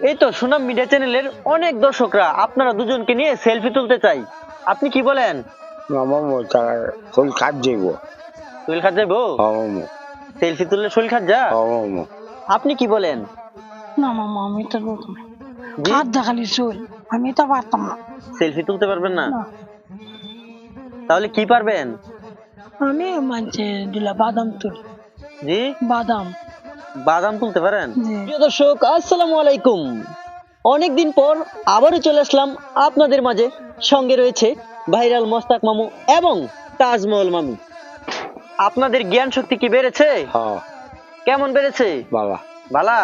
এই তো সুনাম মিডিয়া চ্যানেলের অনেক দর্শকরা আপনারা দুজনকে নিয়ে সেলফি তুলতে চাই। আপনি কি বলেন? ফুল খাট যাইব। শরীর খাত যাইবো? সেলফি তুললে শরীর খাত যা আপনি কি বলেন? না মামা আমি তো? হাত দেখালি চল আমি তো পারতাম না। সেলফি তুলতে পারবেন না? না। তাহলে কি পারবেন? আমি মানছে দিলা বাদাম তুলি। জি? বাদাম। বাদাম তুলতে পারেন? প্রিয় দর্শক আসসালামু আলাইকুম। অনেকদিন পর আবারও চলে আসলাম আপনাদের মাঝে। সঙ্গে রয়েছে ভাইরাল মস্তাক মামু এবং তাজমহল মামু। আপনাদের জ্ঞান শক্তি কি বেড়েছে? হ্যাঁ। কেমন বেড়েছে? বাবা বালা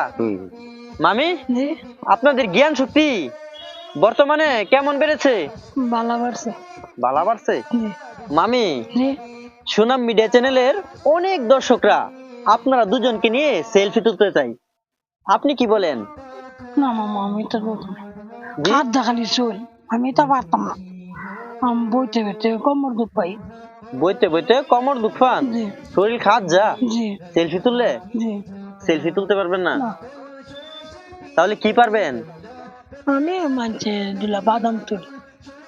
মামি জি। আপনাদের জ্ঞান শক্তি বর্তমানে কেমন বেড়েছে? বালা বাড়ছে। বালা বাড়ছে? মামি জি। সুনাম মিডিয়া চ্যানেলের অনেক দর্শকরা আপনারা দুজনকে নিয়ে সেলফি তুলতে চাই। আপনি কি বলেন? না মামা আমি তো হাত দেখালি চল আমি তো পারতাম না। আমি বইতে বইতে কোমর দুঃখ পাই বইতে বইতে কমর দুঃখ পান শরীর খাত যা? জি। সেলফি তুললে? জি। সেলফি তুলতে পারবেন না? না। তাহলে কি পারবেন? আমি মানছে দিলা বাদাম তুলি।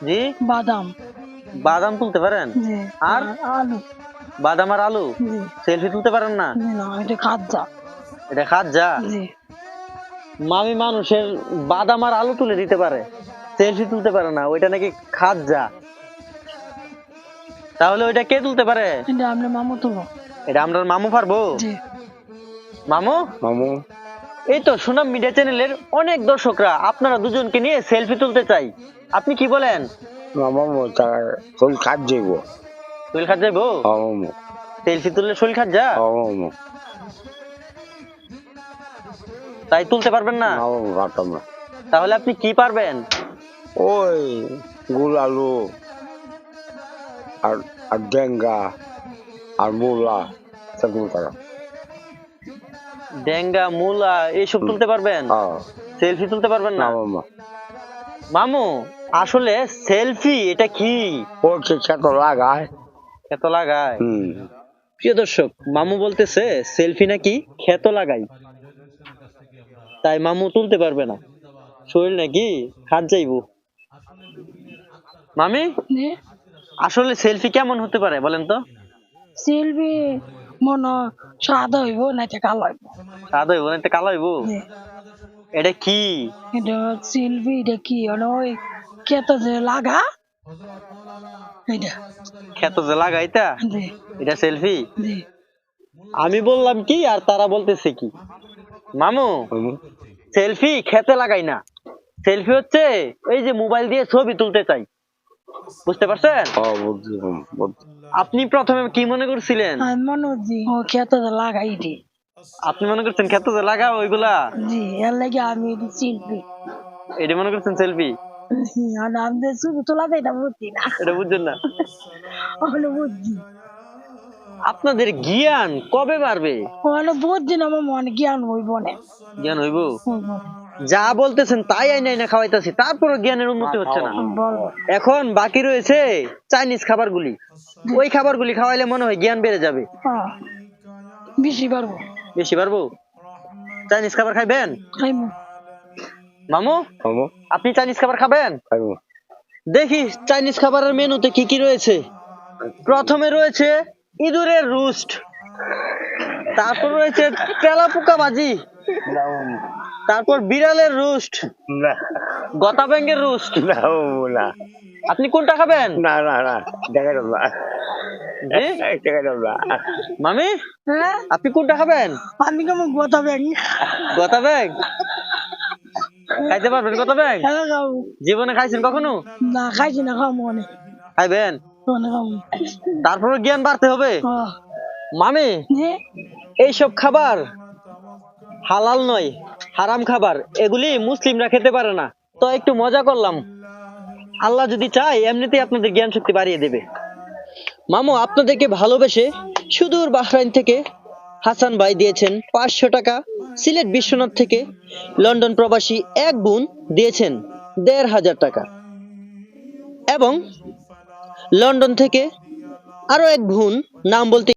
জি? বাদাম। বাদাম তুলতে পারেন? আর? আলু। বাদাম আর আলু? সেলফি তুলতে পারেন না? এটা খাত যা এটা খাত যা মামি মানুষের বাদাম আর আলু তুলে দিতে পারে। সেলফি তুলতে পারে না ওইটা নাকি খাত যা তাহলে ওইটা কে তুলতে পারে? এটা আপনার মামু তুলো এটা আমরা মামু পারব? জি। মামু? মামু। এই তো সুনাম মিডিয়া চ্যানেলের অনেক দর্শকরা আপনারা দুজনকে নিয়ে সেলফি তুলতে চাই। আপনি কি বলেন? মামা তার ফুল খাট যাইব শরীর খাত যাইবো মামা। তুললে শরীর খাত যা তাই তুলতে পারবেন না? পারতাম না তাহলে আপনি কি পারবেন? ওই গুল আলু আর আর ডেঙ্গা আর মূলা করা। ডেঙ্গা মূলা এইসব তুলতে পারবেন? সেলফি তুলতে পারবেন না? মামা আসলে সেলফি এটা কি? ও কে কত লাগায়। ক্ষেত লাগায়? হুম। প্রিয় দর্শক মামু বলতেছে সেলফি নাকি ক্ষেত লাগাই তাই মামু তুলতে পারবে না। শরীর নাকি হাত যাইবো। মামি আসলে সেলফি কেমন হতে পারে বলেন তো? সেলফি মন সাদা হইব নাকি কালো হইব। সাদা হইব না কালো হইব? এটা কি? এটা সিলবি এটা কি? মানে ওই কেত যে লাগা? এটা। ক্ষেত যে লাগাইতা জি। এটা সেলফি? আমি বললাম কি আর তারা বলতেছে কি? মামু সেলফি খেতে লাগাই না। সেলফি হচ্ছে এই যে মোবাইল দিয়ে ছবি তুলতে চাই। বুঝতে পারছেন? ও বুঝছি আপনি প্রথমে কি মনে করছিলেন? আমি মনে জি ও খেতে যে লাগাই দি আপনি মনে করছেন খেতে যে লাগা ওইগুলা? জি এর লাগে আমি সিলবি এটা মনে করছেন সেলফি আর আমাদের ছবি তোলা যায় এটা বুঝছি না। এটা বুঝছেন না? ওখানে বুঝছি। আপনাদের জ্ঞান কবে বাড়বে? ওখানে বুঝছি না আমার মনে জ্ঞান হইব না। জ্ঞান হইব? হইব যা বলতেছেন তাই আইনা আইনা খাওয়াইতেছি তারপর জ্ঞানের উন্নতি হচ্ছে না। এখন বাকি রয়েছে চাইনিজ খাবারগুলি। ওই খাবারগুলি খাওয়াইলে মনে হয় জ্ঞান বেড়ে যাবে। হ্যাঁ বেশি পারব। বেশি পারব? চাইনিজ খাবার খাইবেন? মামু? মামু। আপনি চাইনিজ খাবার খাবেন? খাইবো দেখি চাইনিজ খাবারের মেনুতে কি কি রয়েছে? প্রথমে রয়েছে ইঁদুরের রুস্ট। তারপর রয়েছে তেলাপোকা ভাজি। তারপর বিড়ালের রুস্ট। গতা ব্যাঙ্গের রুস্ট। না মামু না। আপনি কোনটা খাবেন? না না না। দেখা মামি হ্যাঁ? আপনি কোনটা খাবেন? আমি কেমন গোতা ব্যাগ গতা ব্যাগ খাইতে পারবেন গতা ব্যাগ হ্যাঁ জীবনে খাইছেন কখনো? না খাইছি না খাব অনেক খাইবেন? তারপর জ্ঞান বাড়তে হবে? মামি এইসব খাবার হালাল নয় হারাম খাবার। এগুলি মুসলিমরা খেতে পারে না। তো একটু মজা করলাম। আল্লাহ যদি চায় এমনিতেই আপনাদের জ্ঞান শক্তি বাড়িয়ে দেবে। মামু, আপনাদেরকে ভালোবেসে সুদূর বাহরাইন থেকে হাসান ভাই দিয়েছেন পাঁচশো টাকা, সিলেট বিশ্বনাথ থেকে লন্ডন প্রবাসী এক বোন দিয়েছেন দেড় হাজার টাকা। এবং লন্ডন থেকে আরও এক বোন, নাম বলতে